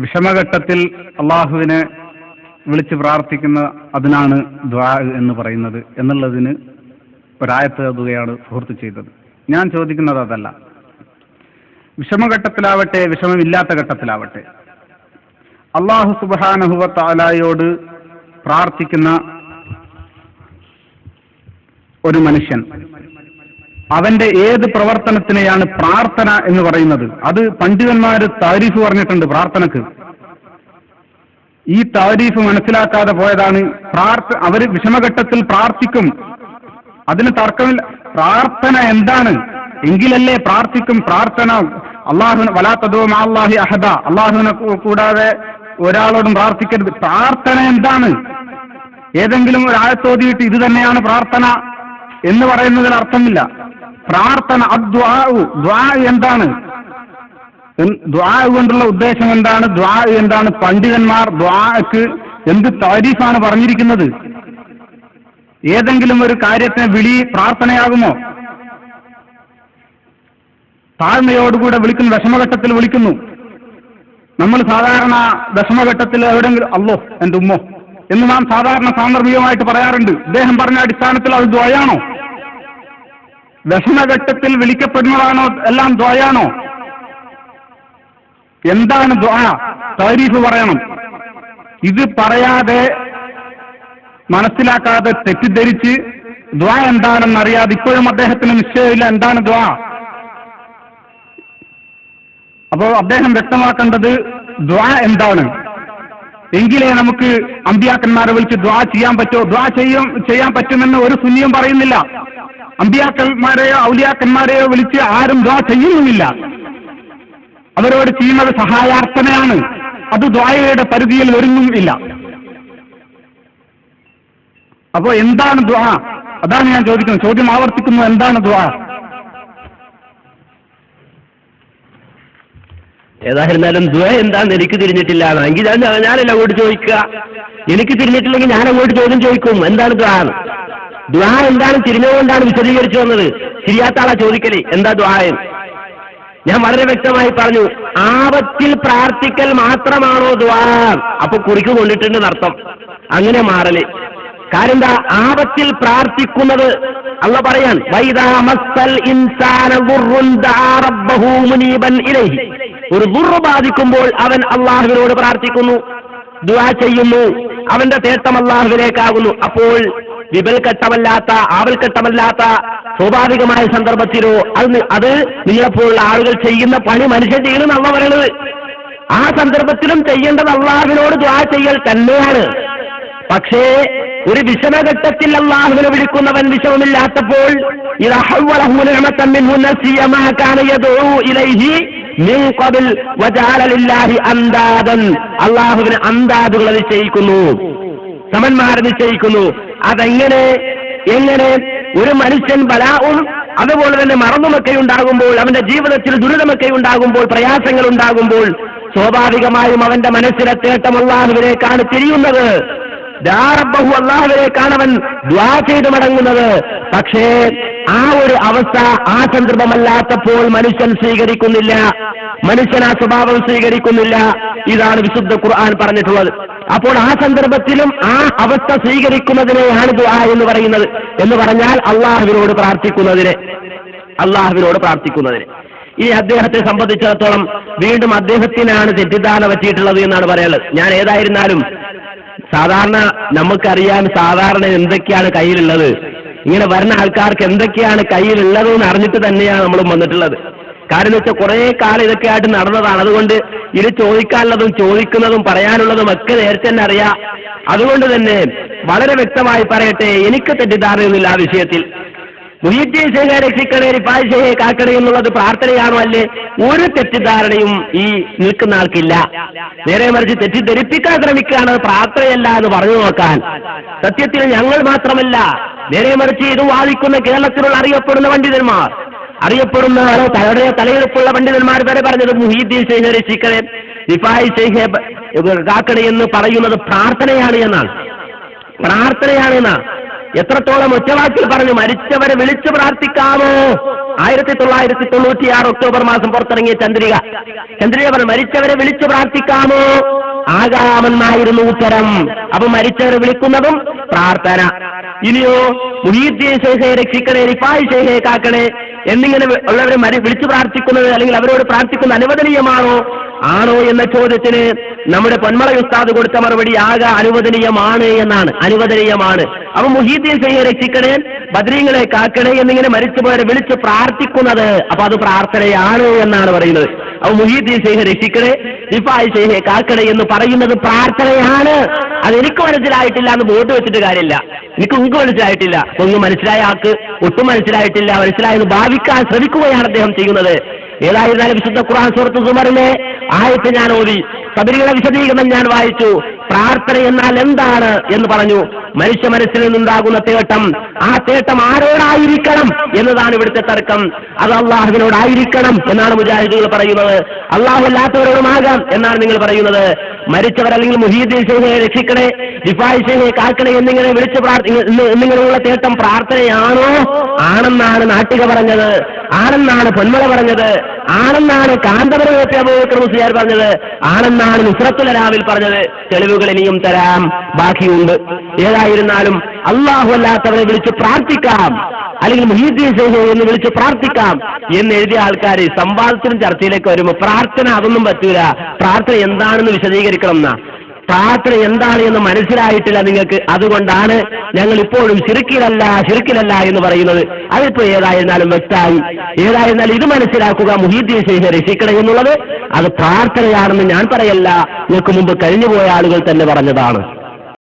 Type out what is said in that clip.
വിഷമഘട്ടത്തിൽ അള്ളാഹുവിനെ വിളിച്ച് പ്രാർത്ഥിക്കുന്ന അതിനാണ് ദ്വാ എന്ന് പറയുന്നത് എന്നുള്ളതിന് ഒരായത്ത് തുകയാണ് സുഹൃത്ത് ചെയ്തത്. ഞാൻ ചോദിക്കുന്നത് അതല്ല. വിഷമഘട്ടത്തിലാവട്ടെ വിഷമമില്ലാത്ത ഘട്ടത്തിലാവട്ടെ അള്ളാഹു സുബാനഹുവ പ്രാർത്ഥിക്കുന്ന ഒരു മനുഷ്യൻ അവന്റെ ഏത് പ്രവർത്തനത്തിനെയാണ് പ്രാർത്ഥന എന്ന് പറയുന്നത്? അത് പണ്ഡിതന്മാര് താരിഫ് പറഞ്ഞിട്ടുണ്ട് പ്രാർത്ഥനക്ക്. ഈ താരിഫ് മനസ്സിലാക്കാതെ പോയതാണ്. പ്രാർത്ഥ അവർ വിഷമഘട്ടത്തിൽ പ്രാർത്ഥിക്കും. അതിന് തർക്കമില്ല. പ്രാർത്ഥന എന്താണ്? എങ്കിലല്ലേ പ്രാർത്ഥിക്കും. പ്രാർത്ഥന അള്ളാഹുന വലാത്തതോ അള്ളാഹി അഹദ. അള്ളാഹുവിനെ കൂടാതെ ഒരാളോടും പ്രാർത്ഥിക്കരുത്. പ്രാർത്ഥന എന്താണ്? ഏതെങ്കിലും ഒരു ആയത്തോതിയിട്ട് ഇത് തന്നെയാണ് പ്രാർത്ഥന എന്ന് പറയുന്നതിൽ അർത്ഥമില്ല. പ്രാർത്ഥന എന്താണ്? ദ്വാ കൊണ്ടുള്ള ഉദ്ദേശം എന്താണ്? ദ്വാ എന്താണ് പണ്ഡിതന്മാർ ദ്വാക്ക് എന്ത് താരീഫാണ് പറഞ്ഞിരിക്കുന്നത്? ഏതെങ്കിലും ഒരു കാര്യത്തിന് വിളി പ്രാർത്ഥനയാകുമോ? താഴ്മയോടുകൂടെ വിളിക്കുന്നു വിഷമഘട്ടത്തിൽ വിളിക്കുന്നു. നമ്മൾ സാധാരണ വിഷമഘട്ടത്തിൽ എവിടെങ്കിലും അല്ലോ എന്റെ ഉമ്മോ എന്ന് നാം സാധാരണ സാന്ദർഭികമായിട്ട് പറയാറുണ്ട്. ഇദ്ദേഹം പറഞ്ഞ അടിസ്ഥാനത്തിൽ അത് ദ്വയാണോ? വിഷമഘട്ടത്തിൽ വിളിക്കപ്പെടുന്നതാണോ എല്ലാം ദ്വയാണോ? എന്താണ് ദ്വാ? താരീഫ് പറയണം. ഇത് പറയാതെ മനസ്സിലാക്കാതെ തെറ്റിദ്ധരിച്ച് ദ്വാ എന്താണെന്ന് അറിയാതെ ഇപ്പോഴും അദ്ദേഹത്തിന് നിശ്ചയമില്ല എന്താണ് ദ്വാ? അപ്പോൾ അദ്ദേഹം വ്യക്തമാക്കേണ്ടത് ദ്വാ എന്താണ്? എങ്കിലേ നമുക്ക് അമ്പിയാക്കന്മാരെ വിളിച്ച് ദ്വാ ചെയ്യാൻ പറ്റുമോ ദ്വാ ചെയ്യും ചെയ്യാൻ പറ്റുമെന്ന് ഒരു സുന്നിയും പറയുന്നില്ല. അമ്പിയാക്കന്മാരെയോ ഔലിയാക്കന്മാരെയോ വിളിച്ച് ആരും ദ്വാ ചെയ്യുന്നുമില്ല. അവരോട് ചെയ്യുന്നത് സഹായാർത്ഥനയാണ് അത് ദ്വായയുടെ പരിധിയിൽ വരുന്നുമില്ല അപ്പോ എന്താണ് ദ്വാ അതാണ് ഞാൻ ചോദിക്കുന്നത്. ചോദ്യം ആവർത്തിക്കുന്നു. എന്താണ് ദ്വാ ഏതായിരുന്നാലും ദ്വ എന്താന്ന് എനിക്ക് തിരിഞ്ഞിട്ടില്ല. എങ്കിൽ ഞാനല്ല അങ്ങോട്ട് ചോദിക്കുക? എനിക്ക് തിരിഞ്ഞിട്ടില്ലെങ്കിൽ ഞാൻ അങ്ങോട്ട് ചോദ്യം ചോദിക്കും. എന്താണ് ദ്വാ ദ്വാ എന്താണ് തിരിഞ്ഞുകൊണ്ടാണ് വിശദീകരിച്ചു വന്നത്? ശരിയാത്ത ആളാ ചോദിക്കലേ. എന്താ ദ്വായം ഞാൻ വളരെ വ്യക്തമായി പറഞ്ഞു ആപത്തിൽ പ്രാർത്ഥിക്കൽ മാത്രമാണോ ദ്വാ അപ്പൊ കുറിക്ക് കൊണ്ടിട്ടുണ്ട് അർത്ഥം അങ്ങനെ മാറൽ. കാരണം എന്താ ആപത്തിൽ പ്രാർത്ഥിക്കുന്നത് അല്ല പറയാൻ ഒരു ദുർവ് ബാധിക്കുമ്പോൾ അവൻ അള്ളാഹുവിനോട് പ്രാർത്ഥിക്കുന്നു ദുആ ചെയ്യുന്നു അവന്റെ തേട്ടം അള്ളാഹുവിലേക്കാകുന്നു. അപ്പോൾ വിപൽഘട്ടമല്ലാത്ത ആവൽഘട്ടമല്ലാത്ത സ്വാഭാവികമായ സന്ദർഭത്തിലോ അത് അത് നിങ്ങളെപ്പോലുള്ള ആളുകൾ ചെയ്യുന്ന പണി മനുഷ്യൻ ചെയ്യണം എന്നല്ല പറയണത്. ആ സന്ദർഭത്തിലും ചെയ്യേണ്ടത് അള്ളാഹുവിനോട് ദ്വാ ചെയ്യൽ തന്നെയാണ്. പക്ഷേ ഒരു വിഷമഘട്ടത്തിൽ അള്ളാഹുവിനെ വിളിക്കുന്നവൻ വിഷമമില്ലാത്തപ്പോൾ അള്ളാഹുവിന് അന്താദുകളെ നിശ്ചയിക്കുന്നു. സമന്മാരെ നിശ്ചയിക്കുന്നു. അതെങ്ങനെ? എങ്ങനെ? ഒരു മനുഷ്യൻ ബലാവും അതുപോലെ തന്നെ മറന്നുമൊക്കെ ഉണ്ടാകുമ്പോൾ അവന്റെ ജീവിതത്തിൽ ദുരിതമൊക്കെ ഉണ്ടാകുമ്പോൾ പ്രയാസങ്ങൾ ഉണ്ടാകുമ്പോൾ സ്വാഭാവികമായും അവന്റെ മനസ്സിലെ തേട്ടം അള്ളാഹുവിനേക്കാണ് തിരിയുന്നത്. ദാറബഹു അള്ളാഹുവിനേക്കാണ് അവൻ ദ്വാ ചെയ്ത് മടങ്ങുന്നത്. പക്ഷേ ആ ഒരു അവസ്ഥ ആ സന്ദർഭമല്ലാത്തപ്പോൾ മനുഷ്യൻ സ്വീകരിക്കുന്നില്ല. മനുഷ്യൻ ആ സ്വഭാവം സ്വീകരിക്കുന്നില്ല. ഇതാണ് വിശുദ്ധ ഖുർആൻ പറഞ്ഞിട്ടുള്ളത്. അപ്പോൾ ആ സന്ദർഭത്തിലും ആ അവസ്ഥ സ്വീകരിക്കുന്നതിനെയാണ് ദുആ എന്ന് പറയുന്നത്. എന്ന് പറഞ്ഞാൽ അള്ളാഹുവിനോട് പ്രാർത്ഥിക്കുന്നതിനെ. അള്ളാഹുവിനോട് പ്രാർത്ഥിക്കുന്നതിന്. ഈ അദ്ദേഹത്തെ സംബന്ധിച്ചിടത്തോളം വീണ്ടും അദ്ദേഹത്തിനാണ് തെറ്റിദ്ധാരണ പറ്റിയിട്ടുള്ളത് എന്നാണ് പറയുന്നത് ഞാൻ ഏതായിരുന്നാലും സാധാരണ നമുക്കറിയാൻ സാധാരണ എന്തൊക്കെയാണ് കയ്യിലുള്ളത്. ഇങ്ങനെ വരുന്ന ആൾക്കാർക്ക് എന്തൊക്കെയാണ് കയ്യിലുള്ളത് എന്ന് അറിഞ്ഞിട്ട് തന്നെയാണ് നമ്മളും വന്നിട്ടുള്ളത്. കാരണം വെച്ചാൽ കുറെ കാലം ഇതൊക്കെ ആയിട്ട് നടന്നതാണ്. അതുകൊണ്ട് ഇത് ചോദിക്കാനുള്ളതും ചോദിക്കുന്നതും പറയാനുള്ളതും ഒക്കെ നേരത്തെ തന്നെ അറിയാം. അതുകൊണ്ട് തന്നെ വളരെ വ്യക്തമായി പറയട്ടെ എനിക്ക് തെറ്റിദ്ധാരണയൊന്നുമില്ല ആ വിഷയത്തിൽ. മുഹീദ്ദീൻ ശേഖരെ രക്ഷിക്കണേ റിഫായ് ശേഖെ കാക്കണേ എന്നുള്ളത് പ്രാർത്ഥനയാണോ അല്ലേ? ഒരു തെറ്റിദ്ധാരണയും ഈ നിൽക്കുന്ന ആൾക്കില്ല. നേരെ മറിച്ച് തെറ്റിദ്ധരിപ്പിക്കാൻ ശ്രമിക്കുകയാണ്. പ്രാർത്ഥനയല്ല എന്ന് പറഞ്ഞു നോക്കാൻ. സത്യത്തിൽ ഞങ്ങൾ മാത്രമല്ല നേരെ മറിച്ച് ഇത് വാദിക്കുന്ന കേരളത്തിലുള്ള അറിയപ്പെടുന്ന പണ്ഡിതന്മാർ അറിയപ്പെടുന്ന തലയുടെ തലയെടുപ്പുള്ള പണ്ഡിതന്മാർ വരെ പറഞ്ഞത് മുഹീദ്ദീൻ ശേഖെ രക്ഷിക്കണേ ദിഫായി ശേഖെ കാക്കണേ എന്ന് പറയുന്നത് പ്രാർത്ഥനയാണ് എന്നാണ്. പ്രാർത്ഥനയാണ് എന്നാ എത്രത്തോളം ഒറ്റവാക്കിൽ പറഞ്ഞു മരിച്ചവരെ വിളിച്ചു പ്രാർത്ഥിക്കാമോ? ആയിരത്തി തൊള്ളായിരത്തി തൊണ്ണൂറ്റിയാറ് ഒക്ടോബർ മാസം പുറത്തിറങ്ങിയ ചന്ദ്രിക. ചന്ദ്രിക പറഞ്ഞു മരിച്ചവരെ വിളിച്ചു പ്രാർത്ഥിക്കാമോ? ആകാമെന്നായിരുന്നു ഉത്തരം. അപ്പൊ മരിച്ചവരെ വിളിക്കുന്നതും പ്രാർത്ഥന. ഇനിയോ മുഹീദ്ദീൻ ശേഖയെ രക്ഷിക്കണേ റിഫായ് ശേഖയെ കാക്കണേ എന്നിങ്ങനെ ഉള്ളവരെ മരി വിളിച്ചു പ്രാർത്ഥിക്കുന്നത് അല്ലെങ്കിൽ അവരോട് പ്രാർത്ഥിക്കുന്നത് അനുവദനീയമാണോ? ആണോ എന്ന ചോദ്യത്തിന് നമ്മുടെ പൊന്മള ഉസ്താദ് കൊടുത്ത മറുപടി ആകെ അനുവദനീയമാണ് എന്നാണ്. അനുവദനീയമാണ്. അപ്പൊ മുഹീദ്ദീൻ സിംഗ് രക്ഷിക്കണേ ബദ്രീങ്ങളെ കാക്കണേ എന്നിങ്ങനെ മരിച്ചുപോയവരെ വിളിച്ച് പ്രാർത്ഥിക്കുന്നത്. അപ്പൊ അത് പ്രാർത്ഥനയാണ് എന്നാണ് പറയുന്നത്. അപ്പൊ മുഹീദ്ദീൻ സിംഗ് രക്ഷിക്കണേ റിഫായ് ശേഖയെ കാക്കണേ എന്ന് പറയുന്നത് പ്രാർത്ഥനയാണ്. അത് എനിക്ക് മനസ്സിലായിട്ടില്ല എന്ന് ബോർഡ് വെച്ചിട്ട് കാര്യമില്ല. എനിക്ക് നിങ്ങൾക്ക് മനസ്സിലായിട്ടില്ല. ഒന്നും മനസ്സിലായ ആൾക്ക് ഒട്ടും മനസ്സിലായിട്ടില്ല. മനസ്സിലായെന്ന് ഭാവിക്കാൻ ശ്രമിക്കുകയാണ് അദ്ദേഹം ചെയ്യുന്നത്. ഏതായിരുന്നാലും വിശുദ്ധ ഖുർആൻ സുഹൃത്ത് സുമറിലെ ആയത്ത് ഞാൻ ഓടി സബരികളെ വിശദീകരണം ഞാൻ വായിച്ചു. പ്രാർത്ഥന എന്നാൽ എന്താണ് എന്ന് പറഞ്ഞു. മനുഷ്യ മനസ്സിൽ നിന്നുണ്ടാകുന്ന തേട്ടം ആ തേട്ടം ആരോടായിരിക്കണം എന്നതാണ് ഇവിടുത്തെ തർക്കം. അത് അള്ളാഹുവിനോടായിരിക്കണം എന്നാണ് മുജാഹിദുകൾ പറയുന്നത്. അള്ളാഹു അല്ലാത്തവരോടുമാകാം എന്നാണ് നിങ്ങൾ പറയുന്നത്. മരിച്ചവർ അല്ലെങ്കിൽ മുഹീദ്ദീൻ ശേഖയെ രക്ഷിക്കണേ ഡിഫായ് ശേഖയെ കാക്കണേ എന്നിങ്ങനെ വിളിച്ച് എന്നിങ്ങനെയുള്ള തേട്ടം പ്രാർത്ഥനയാണോ? ആണെന്നാണ് നാട്ടിക പറഞ്ഞത്. ആണെന്നാണ് പൊന്മല പറഞ്ഞത്. ആണെന്നാണ് കാന്തപുരത്തെ അബൂബക്കർ മുസ്ലിയാർ പറഞ്ഞത്. ആണെന്നാണ് നുസ്രത്തുലരാവിൽ പറഞ്ഞത്. തെളിവുകൾ ഇനിയും തരാം. ബാക്കിയുണ്ട്. ഏതായിരുന്നാലും അള്ളാഹു അല്ലാത്തവരെ വിളിച്ച് പ്രാർത്ഥിക്കാം. അല്ലെങ്കിൽ മുഹീദ്ദീൻ ശേഖ എന്ന് വിളിച്ച് പ്രാർത്ഥിക്കാം എന്ന് എഴുതിയ ആൾക്കാർ സംവാദത്തിനും ചർച്ചയിലേക്ക് വരുമ്പോൾ പ്രാർത്ഥന അതൊന്നും പറ്റൂല. പ്രാർത്ഥന എന്താണെന്ന് വിശദീകരിക്കണം എന്നാ. പ്രാർത്ഥന എന്താണ് എന്ന് മനസ്സിലായിട്ടില്ല നിങ്ങൾക്ക്. അതുകൊണ്ടാണ് ഞങ്ങൾ ഇപ്പോഴും ശിർക്കിലല്ല ശിർക്കിലല്ല എന്ന് പറയുന്നത്. അതിപ്പോ ഏതായിരുന്നാലും വ്യക്തമായി. ഏതായിരുന്നാലും ഇത് മനസ്സിലാക്കുക മുഹീദ്ദീൻ ശേഖ രക്ഷിക്കണം എന്നുള്ളത് അത് പ്രാർത്ഥനയാണെന്ന് ഞാൻ പറയല്ല. നിങ്ങൾക്ക് മുമ്പ് കഴിഞ്ഞുപോയ ആളുകൾ തന്നെ പറഞ്ഞതാണ്.